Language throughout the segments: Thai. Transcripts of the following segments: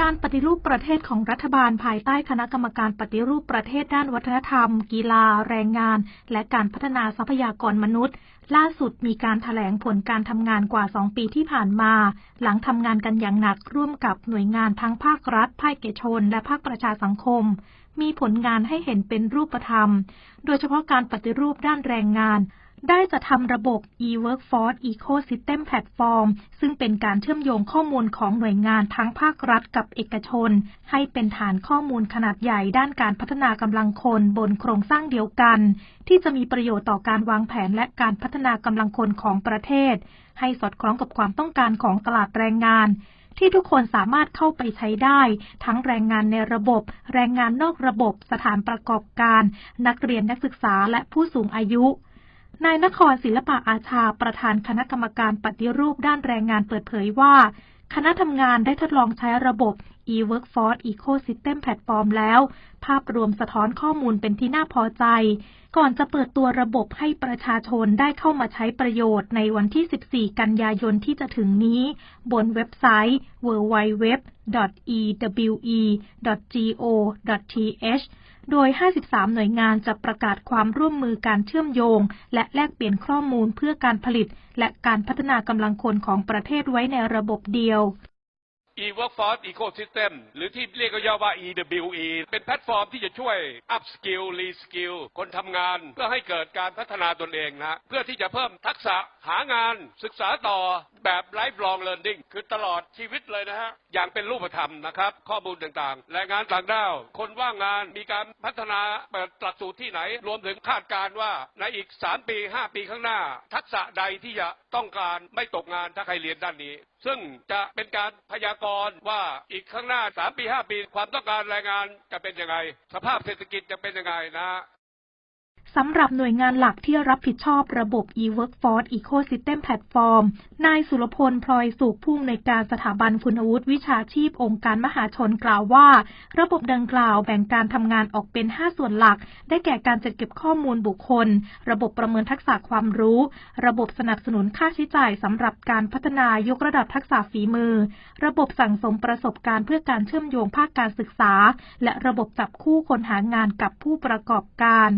การปฏิรูปประเทศของรัฐบาลภายใต้คณะกรรมการปฏิรูปประเทศด้านวัฒนธรรม กีฬา แรงงาน และการพัฒนาทรัพยากรมนุษย์ ล่าสุดมีการถแถลงผลการทำงานกว่า 2 ปีที่ผ่านมา หลังทำงานกันอย่างหนักร่วมกับหน่วยงานทั้งภาครัฐ ภาคเอกชน และภาคประชาสังคม มีผลงานให้เห็นเป็นรูปธรรม โดยเฉพาะการปฏิรูปด้านแรงงาน ได้จะทำระบบ e-workforce ecosystem platform ซึ่งเป็นการเชื่อมโยงข้อมูลของหน่วยงานทั้งภาครัฐกับเอกชน ให้เป็นฐานข้อมูลขนาดใหญ่ด้านการพัฒนากำลังคนบนโครงสร้างเดียวกัน ที่จะมีประโยชน์ต่อการวางแผนและการพัฒนากำลังคนของประเทศ ให้สอดคล้องกับความต้องการของตลาดแรงงานที่ทุกคนสามารถเข้าไปใช้ได้ ทั้งแรงงานในระบบ แรงงานนอกระบบ สถานประกอบการ นักเรียนนักศึกษาและผู้สูงอายุ นายนครศิลปะอาชาประธานคณะกรรมการปฏิรูปด้านแรงงานเปิดเผยว่า คณะทำงานได้ทดลองใช้ระบบ e-workforce ecosystem platform แล้ว ภาพรวมสะท้อนข้อมูลเป็นที่น่าพอใจ ก่อนจะเปิดตัวระบบให้ประชาชนได้เข้ามาใช้ประโยชน์ในวันที่ 14 กันยายนที่จะถึงนี้ บนเว็บไซต์ www.ewe.go.th โดย 53 หน่วยงานจะประกาศความร่วมมือการเชื่อมโยง และแลกเปลี่ยนข้อมูลเพื่อการผลิต และการพัฒนากำลังคนของประเทศไว้ในระบบเดียว e-workforce ecosystem หรือที่เรียกย่อว่า EWE เป็นแพลตฟอร์มที่จะช่วย up skill re skill คนทำงาน เพื่อให้เกิดการพัฒนาตนเองนะ เพื่อที่จะเพิ่มทักษะหางานศึกษาต่อแบบ lifelong learning คือตลอดชีวิตเลยนะฮะ อย่างเป็นรูปธรรมนะครับ ข้อมูลต่างๆ แรงงานต่างด้าว คนว่างงานมีการพัฒนาเปิดหลักสูตรที่ไหน รวมถึงคาดการณ์ว่าในอีก 3 ปี 5 ปีข้างหน้า ทักษะใดที่จะต้องการไม่ตกงานถ้าใครเรียนด้านนี้ซึ่งจะเป็นการพยากรณ์ว่าอีกข้างหน้า 3 ปี 5 ปี ความต้องการแรงงานจะเป็นยังไง สภาพเศรษฐกิจจะเป็นยังไงนะ สำหรับหน่วยงานหลักที่รับผิดชอบระบบ e-workforce ecosystem platform นายสุรพล พลอยสุข ผู้อำนวยการสถาบันคุณวุฒิวิชาชีพองค์การมหาชนกล่าวว่า ระบบดังกล่าวแบ่งการทำงานออกเป็น 5 ส่วนหลัก ได้แก่การจัดเก็บข้อมูลบุคคล ระบบประเมินทักษะความรู้ ระบบสนับสนุนค่าใช้จ่ายสำหรับการพัฒนายกระดับทักษะฝีมือ ระบบสั่งสมประสบการณ์เพื่อการเชื่อมโยงภาคการศึกษา และระบบจับคู่คนหางานกับผู้ประกอบการ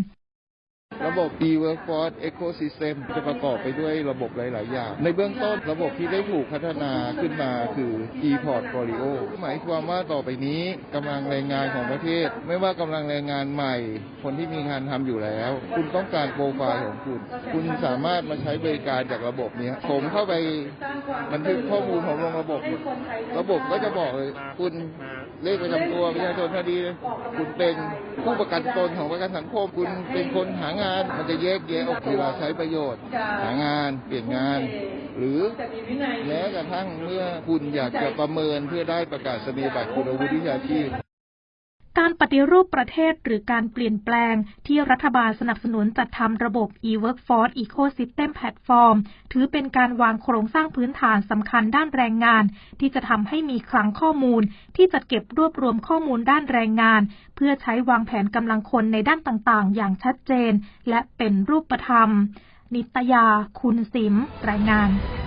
ระบบ e-workforce ecosystem จะประกอบไปด้วยระบบหลาย ๆ อย่าง ในเบื้องต้นระบบที่ได้ถูกพัฒนาขึ้นมาคือ e-portfolio หมายความว่าต่อไปนี้กำลังแรงงานของประเทศ ไม่ว่ากำลังแรงงานใหม่ คนที่มีงานทำอยู่แล้ว คุณต้องการโปรไฟล์ของคุณ คุณสามารถมาใช้บริการจากระบบนี้ผมเข้าไปบันทึกข้อมูลของลงระบบ ระบบก็จะบอกเลยคุณเลขประจำตัวประชาชนคดี คุณเป็นผู้ประกันตนของประกันสังคม คุณเป็นคนหางานมันจะแยกแยะออกเวลาใช้ประโยชน์ หางานเปลี่ยนงาน หรือแม้กระทั่งเมื่อคุณอยากจะประเมินเพื่อได้ประกาศนียบัตรคุณวุฒิวิชาชีพ การปฏิรูปประเทศหรือการเปลี่ยนแปลงที่รัฐบาลสนับสนุนจัดทำระบบ e-workforce ecosystem platform ถือเป็นการวางโครงสร้างพื้นฐานสำคัญด้านแรงงาน ที่จะทำให้มีคลังข้อมูล ที่จะเก็บรวบรวมข้อมูลด้านแรงงาน เพื่อใช้วางแผนกำลังคนในด้านต่างๆ อย่างชัดเจน และเป็นรูปธรรม นิตยา คุณสิม รายงาน